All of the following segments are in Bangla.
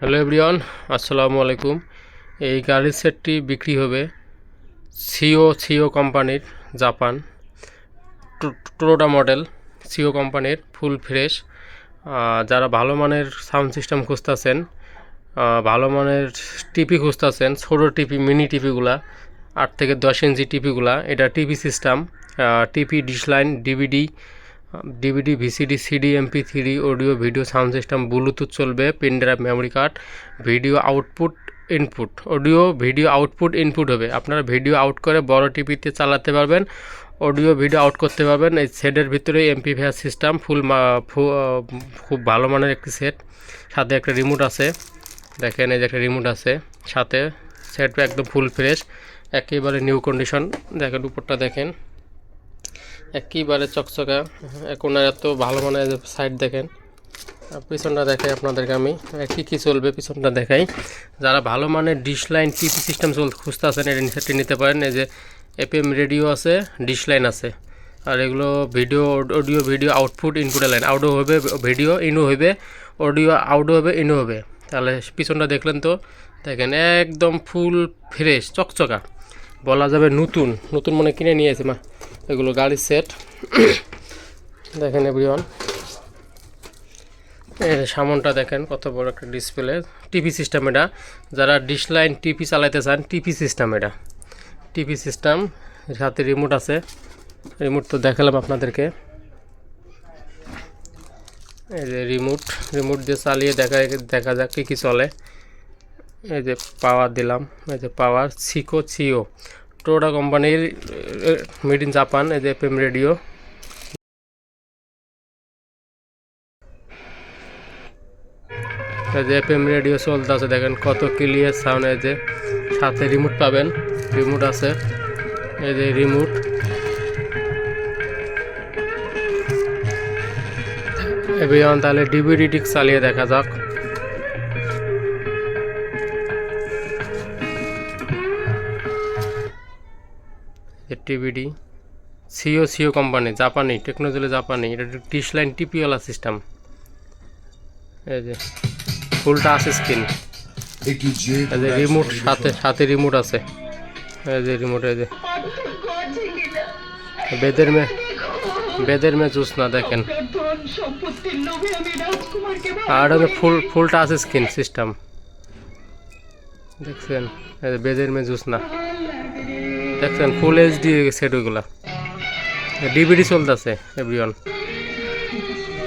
হ্যালো এভরিওয়ান, আসসালামু আলাইকুম। এই গাড়ির সেটটি বিক্রি হবে সিও সিও কোম্পানির জাপান। টোটা মডেল, সিও কোম্পানির ফুল ফ্রেশ। যারা ভালো মানের সাউন্ড সিস্টেম খুঁজতেছেন ভালো মানের টিপি খুঁজতেছেন, ছোটো টিপি, মিনি টিপিগুলা, আট থেকে দশ ইঞ্চি টিপিগুলা, এটা TP system TP dish line DVD DVD VCD CD MP three audio video sound system Bluetooth চলবে pen drive memory card video output input audio video output input হবে। আপনারা ভিডিও আউট করে বড় টিভিতে চালাতে পারবেন অডিও ভিডিও আউট করতে পারবেন। এই সেটের ভিতরে এমপি ফেয়ার সিস্টেম ফুল খুব ভালো মানের একটি সেট সাথে একটা রিমোট আছে। দেখেন এই যে একটা রিমোট আছে। সাথে সেট একদম ফুল ফ্রেশ একেবারে নিউ কন্ডিশন দেখেন উপরটা দেখেন। একেবারে চকচকা। এখন এত ভালো মানের সাইড দেখেন পিছনটা দেখাই আপনাদেরকে আমি। কী কী চলবে পিছনটা দেখাই। যারা ভালো মানের ডিশ লাইন টিপি সিস্টেম চল খুঁজতে আছেন এটা সেটটি নিতে পারেন। এই যে এপিএম রেডিও আছে ডিশ লাইন আছে। আর এগুলো video audio video output input line আউটও হবে ভিডিও ইনও হবে। অডিও আউটও হবে ইনও হবে। তাহলে পিছনটা দেখলেন তো। দেখেন একদম ফুল ফ্রেশ চকচকা। বলা যাবে নতুন। নতুন মনে কিনে নিয়েছে মা এগুলো গাড়ির সেট দেখেন এভরিওয়ান এর সামনটা দেখেন, কত বড় একটা ডিসপ্লে টিভি সিস্টেম এটা। যারা ডিশ লাইন টিভি চালাইতে চান টিভি সিস্টেম এটা। টিভি সিস্টেম এর সাথে রিমোট আছে। রিমোট তো দেখালাম আপনাদেরকে। এই যে রিমোট রিমোট দিয়ে চালিয়ে দেখা দেখা যাক কী কী চলে। এই যে পাওয়ার দিলাম। এই যে পাওয়ার সিকো সিও টোটা কোম্পানির মেড ইন জাপান এই যে এফএম রেডিও এই যে এফএম রেডিও চলতে আছে, দেখেন কত ক্লিয়ার সাউন্ড এই যে। সাথে রিমোট পাবেন রিমোট আছে। এই যে রিমোট এবার তাহলে টিক চালিয়ে দেখা যাক। টিভিডি সিও সিও কোম্পানি জাপানি টেকনোলজি জাপানি এটা ডিশ লাইন টিপিওয়ালা সিস্টেম এই যে ফুল টাচ স্ক্রিন এই যে রিমোট সাথে সাথে রিমোট আছে। এই যে রিমোট এই যে। বেদের মে বেদের মে জুস না দেখেন। আর full full touch screen system দেখছেন? এই যে বেদের মে জুস না। দেখছেন ফুল এইচডি সেট ওইগুলা ডিভিডি চলতেছে এভরিওয়ান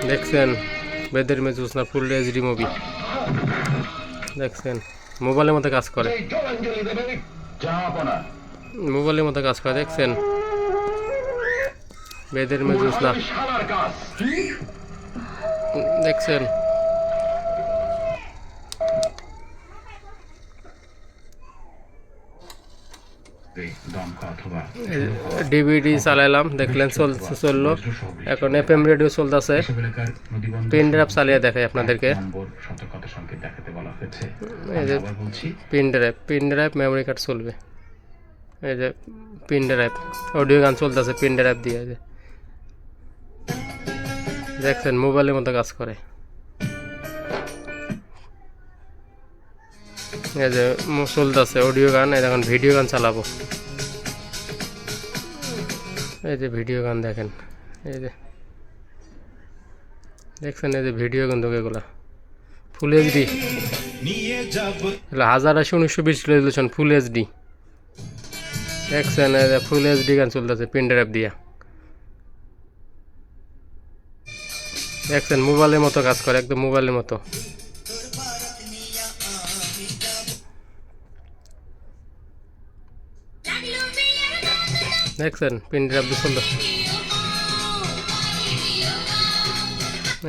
দেখছেন, বেদের মে না ফুল এইচডি মুভি দেখছেন মোবাইলের মধ্যে কাজ করে। মোবাইলের মধ্যে কাজ করে, দেখছেন। বেদের মে না দেখছেন ডিভিডি চালাইলাম, দেখলেন চলছে চলল। এখন এফএম রেডিও চলতেছে। পেন ড্রাইভ চালিয়ে দেখাই আপনাদেরকে। এই যে- pen drive pen drive memory card চলবে। এই যে পেন ড্রাইভ অডিও গান চলতেছে পেন ড্রাইভ দিয়ে যে। দেখছেন মোবাইলের মতো কাজ করে। এই যে চলতেছে অডিও গান, এই এখন ভিডিও গান চালাবো। এই যে ভিডিও গান দেখেন, এই যে। দেখছেন এই যে ভিডিও গান তোকে এগুলা। ফুল এইচডি হাজার আশি উনিশশো বিশ রেজলিউশন ফুল এইচডি দেখছেন ফুল এইচডি গান চলতেছে পেন ড্রাইভ দিয়া। দেখছেন মোবাইলের মতো কাজ করে, একদম মোবাইলের মতো। দেখছেন পেন দিয়ে চলতে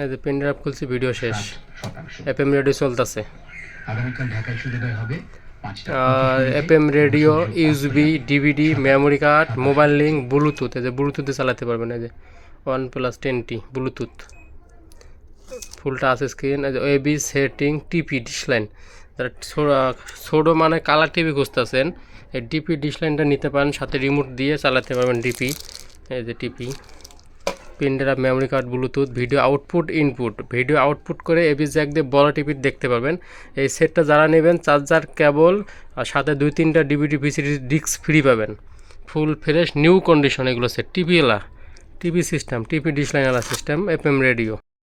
এই যে পেন ড্রাইভ খুলছি ভিডিও শেষ। এফএম রেডিও চলতেছে। আর FM radio USB DVD memory card mobile link Bluetooth এই যে ব্লুটুথে চালাতে পারবেন, এই যে one plus ten T Bluetooth full touch screen AV setting TP dish line ছোটো মানে কালার টিভি খুঁজতেছেন। এই ডিপি ডিসলাইনটা নিতে পারেন, সাথে রিমোট দিয়ে চালাতে পারবেন ডিপি এই যে TP pen drive memory card Bluetooth video output input video output করে এবি জ্যাক দিয়ে বড় টিভি দেখতে পারবেন। এই সেটটা যারা নেবেন চার্জার কেবল আর সাথে দুই তিনটা ডিভিডি ভিসিডি ডিস্ক ফ্রি পাবেন। ফুল ফ্রেশ নিউ কন্ডিশন এগুলো সেট টিভি এলা TV system TV dish line system F M radio